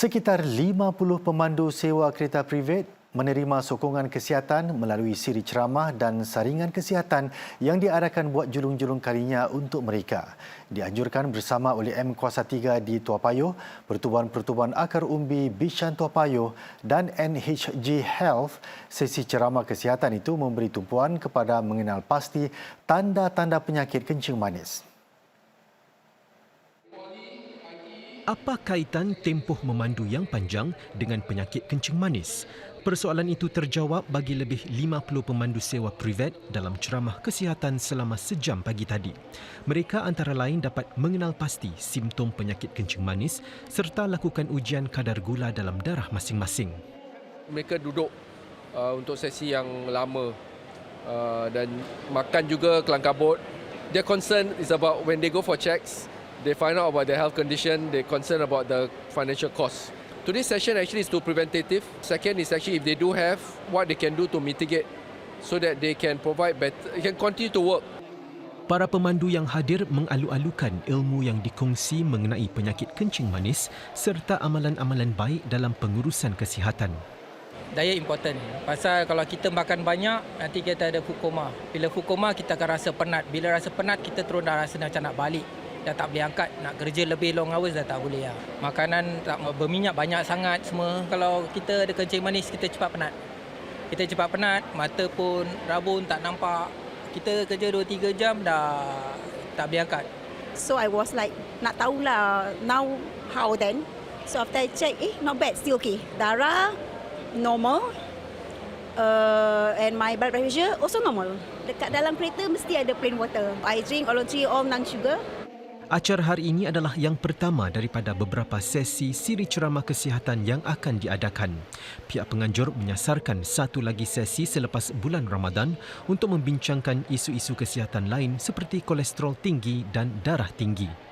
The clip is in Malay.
Sekitar 50 pemandu sewa kereta privet menerima sokongan kesihatan melalui siri ceramah dan saringan kesihatan yang diarahkan buat julung-julung kalinya untuk mereka. Dianjurkan bersama oleh M Kuasa 3 di Tua Payoh, Pertubuhan-Pertubuhan Akar Umbi Bishan Tua Payoh dan NHG Health, sesi ceramah kesihatan itu memberi tumpuan kepada mengenal pasti tanda-tanda penyakit kencing manis. Apa kaitan tempoh memandu yang panjang dengan penyakit kencing manis? Persoalan itu terjawab bagi lebih 50 pemandu sewa privat dalam ceramah kesihatan selama sejam pagi tadi. Mereka antara lain dapat mengenal pasti simptom penyakit kencing manis serta lakukan ujian kadar gula dalam darah masing-masing. mereka duduk uh, untuk sesi yang lama uh, dan makan juga kelang kabut. Their concern is about when they go for checks, they find out about their health condition, they concern about the financial cost. Today's session actually is to preventative. Second is actually if they do have, what they can do to mitigate so that they can provide better, they can continue to work. Para pemandu yang hadir mengalu-alukan ilmu yang dikongsi mengenai penyakit kencing manis serta amalan-amalan baik dalam pengurusan kesihatan. diet important. Pasal kalau kita makan banyak, nanti kita ada food coma. Bila food coma, kita akan rasa penat. Bila rasa penat, kita terus dah rasa macam nak balik. Dah tak boleh angkat, nak kerja lebih long hours dah tak boleh. Lah. Makanan tak berminyak banyak sangat semua. Kalau kita ada kencing manis, kita cepat penat. Kita cepat penat, mata pun rabun, tak nampak. Kita kerja 2-3 jam dah tak boleh angkat. So I was like, nak tahulah now how then. So after I check, eh not bad, still okay. Darah normal. Uh, and my blood pressure also normal. Dekat dalam kereta mesti ada plain water. I drink all three all non sugar. Acara hari ini adalah yang pertama daripada beberapa sesi siri ceramah kesihatan yang akan diadakan. Pihak penganjur menyasarkan satu lagi sesi selepas bulan Ramadan untuk membincangkan isu-isu kesihatan lain seperti kolesterol tinggi dan darah tinggi.